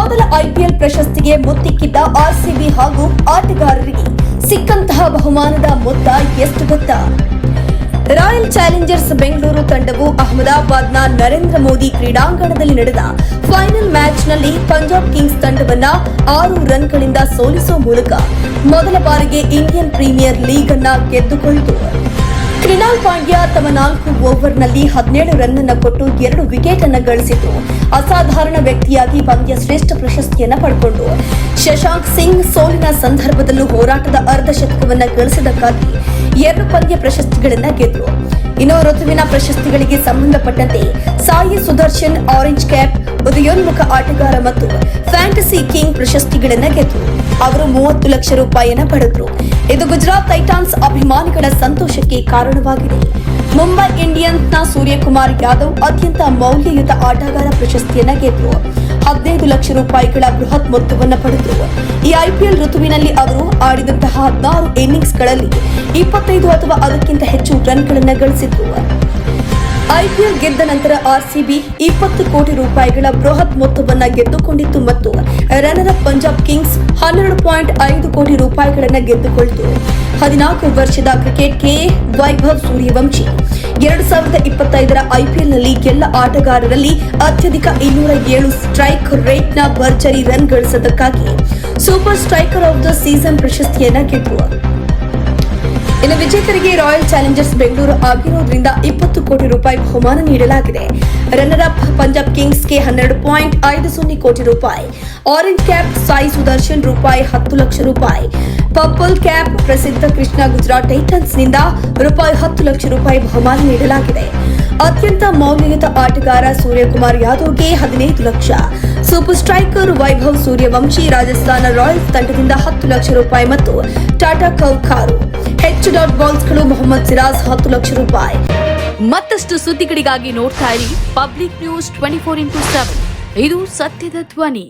ಮೊದಲ ಐಪಿಎಲ್ ಪ್ರಶಸ್ತಿಗೆ ಮುತ್ತಿಕ್ಕಿದ್ದ ಆರ್ಸಿಬಿ ಹಾಗೂ ಆಟಗಾರರಿಗೆ ಸಿಕ್ಕಂತಹ ಬಹುಮಾನದ ಮೊತ್ತ ಎಷ್ಟು ಗೊತ್ತಾ? ರಾಯಲ್ ಚಾಲೆಂಜರ್ಸ್ ಬೆಂಗಳೂರು ತಂಡವು ಅಹಮದಾಬಾದ್ನ ನರೇಂದ್ರ ಮೋದಿ ಕ್ರೀಡಾಂಗಣದಲ್ಲಿ ನಡೆದ ಫೈನಲ್ ಮ್ಯಾಚ್ನಲ್ಲಿ ಪಂಜಾಬ್ ಕಿಂಗ್ಸ್ ತಂಡವನ್ನ ಆರು ರನ್ಗಳಿಂದ ಸೋಲಿಸುವ ಮೂಲಕ ಮೊದಲ ಬಾರಿಗೆ ಇಂಡಿಯನ್ ಪ್ರೀಮಿಯರ್ ಲೀಗ್ ಅನ್ನ ಗೆದ್ದುಕೊಂಡಿತು ಕ್ರಿನಾಲ್ ಪಾಂಡ್ಯ ತಮ್ಮ ನಾಲ್ಕು ಓವರ್ನಲ್ಲಿ ಹದಿನೇಳು ರನ್ ಅನ್ನು ಕೊಟ್ಟು ಎರಡು ವಿಕೆಟ್ ಅನ್ನು ಗಳಿಸಿದ್ರು. ಅಸಾಧಾರಣ ವ್ಯಕ್ತಿಯಾಗಿ ಪಂದ್ಯ ಶ್ರೇಷ್ಠ ಪ್ರಶಸ್ತಿಯನ್ನು ಪಡ್ಕೊಂಡು. ಶಶಾಂಕ್ ಸಿಂಗ್ ಸೋಲಿನ ಸಂದರ್ಭದಲ್ಲೂ ಹೋರಾಟದ ಅರ್ಧ ಗಳಿಸಿದಕ್ಕಾಗಿ ಎರಡು ಪಂದ್ಯ ಪ್ರಶಸ್ತಿಗಳನ್ನ ಗೆದ್ದರು ಇನ್ನು ಋತುವಿನ ಪ್ರಶಸ್ತಿಗಳಿಗೆ ಸಂಬಂಧಪಟ್ಟಂತೆ ಸಾಯಿ ಸುದರ್ಶನ್, ಆರೆಂಜ್ ಕ್ಯಾಪ್, ಉದಯೋನ್ಮುಖ ಆಟಗಾರ ಮತ್ತು ಫ್ಯಾಂಟಸಿ ಕಿಂಗ್ ಪ್ರಶಸ್ತಿಗಳನ್ನು ಗೆದ್ರು. ಅವರು ಮೂವತ್ತು ಲಕ್ಷ ರೂಪಾಯಿಯನ್ನ ಪಡೆದ್ರು. ಇದು ಗುಜರಾತ್ ಟೈಟಾನ್ಸ್ ಅಭಿಮಾನಿಗಳ ಸಂತೋಷಕ್ಕೆ ಕಾರಣವಾಗಿದೆ. ಮುಂಬೈ ಇಂಡಿಯನ್ಸ್ನ ಸೂರ್ಯಕುಮಾರ್ ಯಾದವ್ ಅತ್ಯಂತ ಮೌಲ್ಯಯುತ ಆಟಗಾರ ಪ್ರಶಸ್ತಿಯನ್ನ ಗೆದ್ದರು ಹದಿನೈದು ಲಕ್ಷ ರೂಪಾಯಿಗಳ ಬೃಹತ್ ಮೊತ್ತವನ್ನು ಪಡೆದರು. ಈ ಐಪಿಎಲ್ ಋತುವಿನಲ್ಲಿ ಅವರು ಆಡಿದಂತಹ ಹದಿನಾರು ಇನ್ನಿಂಗ್ಸ್ಗಳಲ್ಲಿ ಇಪ್ಪತ್ತೈದು ಅಥವಾ ಅದಕ್ಕಿಂತ ಹೆಚ್ಚು ರನ್ಗಳನ್ನು ಗಳಿಸಿದ್ರು. ಐಪಿಎಲ್ ಗೆದ್ದ ನಂತರ ಆರ್ಸಿಬಿ ಇಪ್ಪತ್ತು ಕೋಟಿ ರೂಪಾಯಿಗಳ ಬೃಹತ್ ಮೊತ್ತವನ್ನು ಗೆದ್ದುಕೊಂಡಿತ್ತು ಮತ್ತು ರನ್ನರ್ ಪಂಜಾಬ್ ಕಿಂಗ್ಸ್ ಹನ್ನೆರಡು ಪಾಯಿಂಟ್ ಐದು ಕೋಟಿ ರೂಪಾಯಿಗಳನ್ನು ಗೆದ್ದುಕೊಳ್ತು. ಹದಿನಾಲ್ಕು ವರ್ಷದ ಕ್ರಿಕೆಟ್ಗೆ ವೈಭವ್ ಸೂರ್ಯವಂಶಿ. ಎರಡು ಸಾವಿರದ ಇಪ್ಪತ್ತೈದರ ಐಪಿಎಲ್ನಲ್ಲಿ ಎಲ್ಲ ಆಟಗಾರರಲ್ಲಿ ಅತ್ಯಧಿಕ ಇನ್ನೂರ ಏಳು ಸ್ಟ್ರೈಕ್ ರೇಟ್ನ ಭರ್ಜರಿ run ಗಳಿಸದಕ್ಕಾಗಿ. Super striker of the season ಪ್ರಶಸ್ತಿಯನ್ನ ಗೆದ್ದರು ಇನ್ನು ವಿಜೇತರಿಗೆ ರಾಯಲ್ ಚಾಲೆಂಜರ್ಸ್ ಬೆಂಗಳೂರು ಆಗಿರೋದ್ರಿಂದ ಇಪ್ಪತ್ತು ಕೋಟಿ ರೂಪಾಯಿ ಬಹುಮಾನ ನೀಡಲಾಗಿದೆ. ರನ್ನರ್ ಅಪ್ ಪಂಜಾಬ್ ಕಿಂಗ್ಸ್ಗೆ ಹನ್ನೆರಡು ಪಾಯಿಂಟ್ ಐದು ಸೊನ್ನೆ ಕೋಟಿ ರೂಪಾಯಿ. ಆರೆಂಜ್ ಕ್ಯಾಪ್ ಸಾಯಿ ಸುದರ್ಶನ್ ರೂಪಾಯಿ ಹತ್ತು ಲಕ್ಷ ರೂಪಾಯಿ. ಪರ್ಪಲ್ ಕ್ಯಾಪ್ ಪ್ರಸಿದ್ಧ ಕೃಷ್ಣ ಗುಜರಾತ್ ಟೈಟನ್ಸ್ನಿಂದ ರೂಪಾಯಿ ಹತ್ತು ಲಕ್ಷ ರೂಪಾಯಿ ಬಹುಮಾನ ನೀಡಲಾಗಿದೆ. ಅತ್ಯಂತ ಮೌಲ್ಯಯುತ ಆಟಗಾರ ಸೂರ್ಯಕುಮಾರ್ ಯಾದವ್ಗೆ ಹದಿನೈದು lakh. Super striker Vaibhav Suryavanshi Rajasthan royals ತಂಡದಿಂದ ಹತ್ತು ಲಕ್ಷ ರೂಪಾಯಿ ಮತ್ತು ಟಾಟಾ ಕೌ ಕಾರು ಹೆಚ್ಚು ಡಾಟ್ ಬಾಲ್ಸ್ಗಳು ಮೊಹಮ್ಮದ್ ಸಿರಾಜ್ ಹತ್ತು ಲಕ್ಷ ರೂಪಾಯಿ. ಮತ್ತಷ್ಟು ಸುದ್ದಿಗಳಿಗಾಗಿ ನೋಡ್ತಾ ಇರಿ public news twenty four into seven ಇದು ಸತ್ಯದ ಧ್ವನಿ.